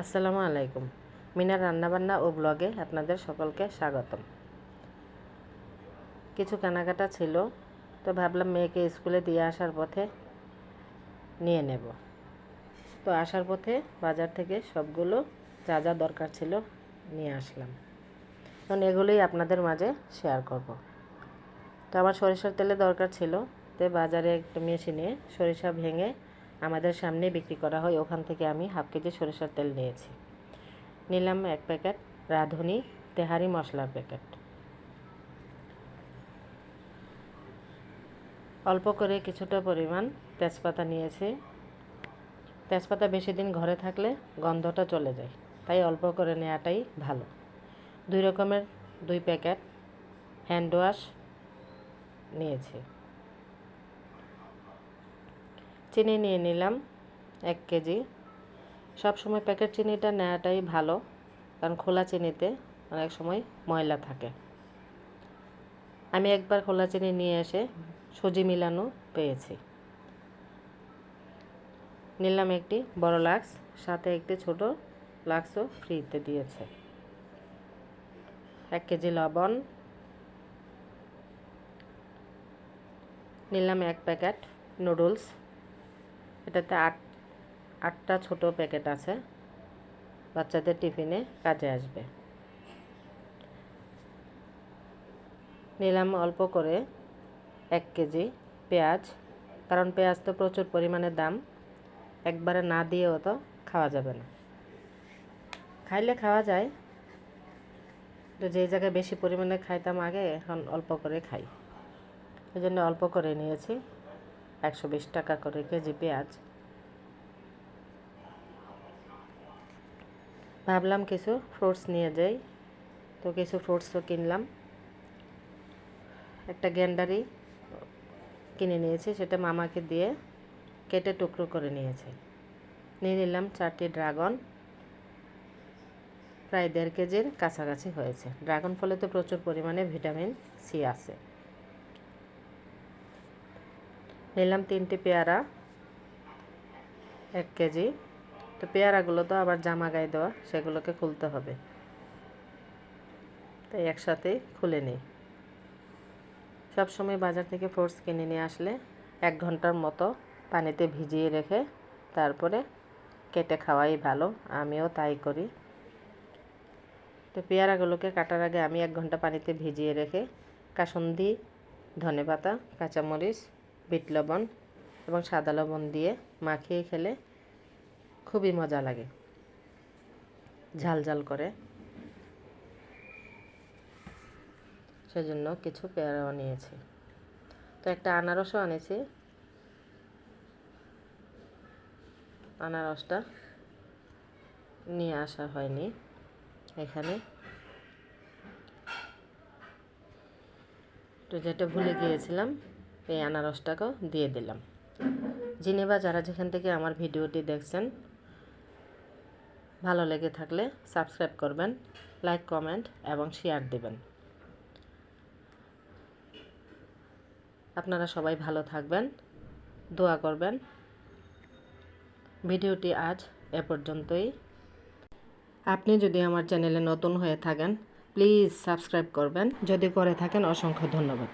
আসসালামু আলাইকুম। মিনার রান্নাবান্না ও ব্লগে আপনাদের সকলকে স্বাগতম। কিছু কেনাকাটা ছিল, তো ভাবলাম মেয়েকে স্কুলে দিয়ে আসার পথে নিয়ে নেব। তো আসার পথে বাজার থেকে সবগুলো যা যা দরকার ছিল নিয়ে আসলাম। এখন এগুলোই আপনাদের মাঝে শেয়ার করব। তো আমার সরিষার তেলে দরকার ছিল, তো বাজারে একটা মেশিনে সরিষা ভেঙে আমাদের সামনে বিক্রি করা হয়। ওখান থেকে আমি হাফ কেজি সরিষার তেল নিয়েছি। নিলাম এক প্যাকেট রাঁধুনি তেহারি মশলার প্যাকেট। অল্প করে কিছুটা পরিমাণ তেজপাতা নিয়েছি। তেজপাতা বেশি দিন ঘরে থাকলে গন্ধটা চলে যায়, তাই অল্প করে নেওয়াটাই ভালো। দুই রকমের দুই প্যাকেট হ্যান্ড ওয়াশ নিয়েছি। চিনি নিয়ে নিলাম এক কেজি। সব সময় প্যাকেট চিনিটা নেওয়াটাই ভালো, কারণ খোলা চিনিতে অনেক সময় ময়লা থাকে। আমি একবার খোলা চিনি নিয়ে এসে সুজি মিলানো পেয়েছি। নিলাম একটি বড় লাক্স, সাথে একটি ছোট লাক্সও ফ্রিতে দিয়েছে। এক কেজি লবণ। নিলাম এক প্যাকেট নুডলস। এটাতে আট, আটটা ছোট প্যাকেট আছে। বাচ্চাদের টিফিনে কাজে আসবে। নিলাম অল্প করে এক কেজি পেঁয়াজ, কারণ পেঁয়াজ তো প্রচুর পরিমাণে দাম। একবারে না দিয়েও তো খাওয়া যাবে না। খাইলে খাওয়া যায়। তো যেই জায়গায় বেশি পরিমাণে খাইতাম আগে, এখন অল্প করে খাই। এই জন্য অল্প করে নিয়েছি। একশো বিশ টাকা করে কেজি পেঁয়াজ। ভাবলাম কিছু ফ্রুটস নিয়ে যাই। তো কিছু ফ্রুটসও কিনলাম। একটা গ্যান্ডারি কিনে নিয়েছি, সেটা মামাকে দিয়ে কেটে টুকরো করে নিয়েছি। নিয়ে নিলাম চারটি ড্রাগন, প্রায় দেড় কেজির কাছাকাছি হয়েছে। ড্রাগন ফলে তো প্রচুর পরিমাণে ভিটামিন সি আছে। নিলাম তিনটি পেয়ারা, এক কেজি। তো পেয়ারাগুলো তো আবার জামা গায়ে দেওয়া, সেগুলোকে খুলতে হবে। তাই একসাথেই খুলে নিই। সবসময় বাজার থেকে ফ্রুটস কিনে নিয়ে আসলে এক ঘণ্টার মতো পানিতে ভিজিয়ে রেখে তারপরে কেটে খাওয়াই ভালো, আমিও তাই করি। তো পেয়ারাগুলোকে কাটার আগে আমি এক ঘণ্টা পানিতে ভিজিয়ে রেখে কাসন্দি ধনে পাতা কাঁচামরিচ বিট লবণ এবং সাদা লবণ দিয়ে মাখিয়ে খেলে খুবই মজা লাগে। ঝাল ঝাল করে। সেজন্য কিছু পেয়ারাও নিয়েছি। তো একটা আনারসও আনেছি। আনারসটা নিয়ে আসা হয়নি এখানে। তো যেটা ভুলে গিয়েছিলাম এই আনারসটাকেও দিয়ে দিলাম। জিনেবা, যারা যেখান থেকে আমার ভিডিওটি দেখছেন, ভালো লেগে থাকলে সাবস্ক্রাইব করবেন, লাইক, কমেন্ট এবং শেয়ার দেবেন। আপনারা সবাই ভালো থাকবেন, দোয়া করবেন। ভিডিওটি আজ এ পর্যন্তই। আপনি যদি আমার চ্যানেলে নতুন হয়ে থাকেন, প্লিজ সাবস্ক্রাইব করবেন। যদি করে থাকেন, অসংখ্য ধন্যবাদ।